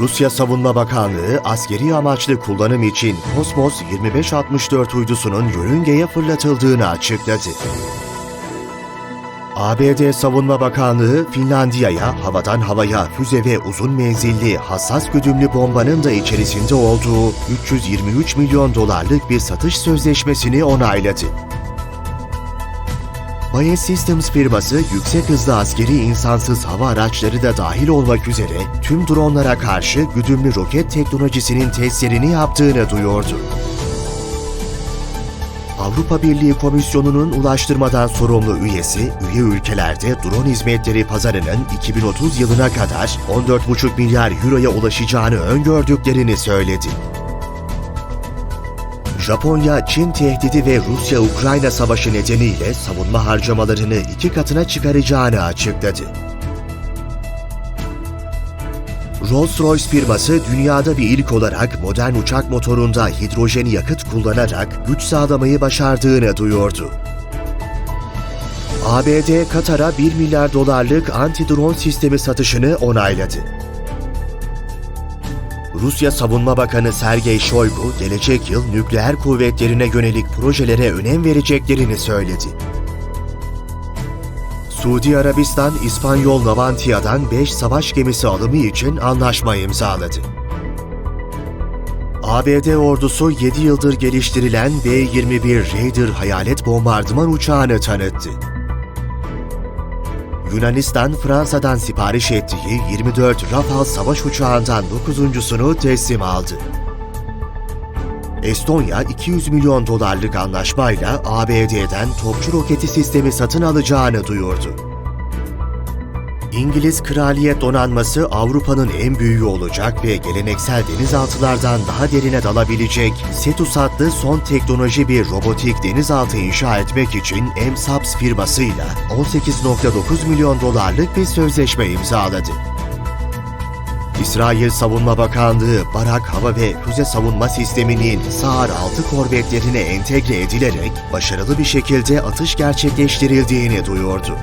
Rusya Savunma Bakanlığı askeri amaçlı kullanım için Kosmos 2564 uydusunun yörüngeye fırlatıldığını açıkladı. ABD Savunma Bakanlığı, Finlandiya'ya havadan havaya füze ve uzun menzilli hassas güdümlü bombanın da içerisinde olduğu 323 milyon dolarlık bir satış sözleşmesini onayladı. Bayer Systems firması yüksek hızlı askeri insansız hava araçları da dahil olmak üzere tüm dronlara karşı güdümlü roket teknolojisinin testlerini yaptığını duyurdu. Avrupa Birliği Komisyonu'nun ulaştırmadan sorumlu üyesi, üye ülkelerde drone hizmetleri pazarının 2030 yılına kadar 14,5 milyar euroya ulaşacağını öngördüklerini söyledi. Japonya, Çin tehdidi ve Rusya-Ukrayna savaşı nedeniyle savunma harcamalarını iki katına çıkaracağını açıkladı. Rolls-Royce firması dünyada bir ilk olarak modern uçak motorunda hidrojen yakıt kullanarak güç sağlamayı başardığını duyurdu. ABD, Katar'a 1 milyar dolarlık anti-drone sistemi satışını onayladı. Rusya Savunma Bakanı Sergey Shoigu, gelecek yıl nükleer kuvvetlerine yönelik projelere önem vereceklerini söyledi. Suudi Arabistan, İspanyol Navantia'dan 5 savaş gemisi alımı için anlaşma imzaladı. ABD ordusu 7 yıldır geliştirilen B-21 Raider hayalet bombardıman uçağını tanıttı. Yunanistan, Fransa'dan sipariş ettiği 24 Rafale savaş uçağından 9.sunu teslim aldı. Estonya, 200 milyon dolarlık anlaşmayla ABD'den topçu roketi sistemi satın alacağını duyurdu. İngiliz Kraliyet Donanması Avrupa'nın en büyüğü olacak ve geleneksel denizaltılardan daha derine dalabilecek Cetus adlı son teknoloji bir robotik denizaltı inşa etmek için MSAPS firmasıyla 18.9 milyon dolarlık bir sözleşme imzaladı. İsrail Savunma Bakanlığı, Barak Hava ve Füze Savunma Sistemi'nin SAR 6 korvetlerine entegre edilerek başarılı bir şekilde atış gerçekleştirildiğini duyurdu.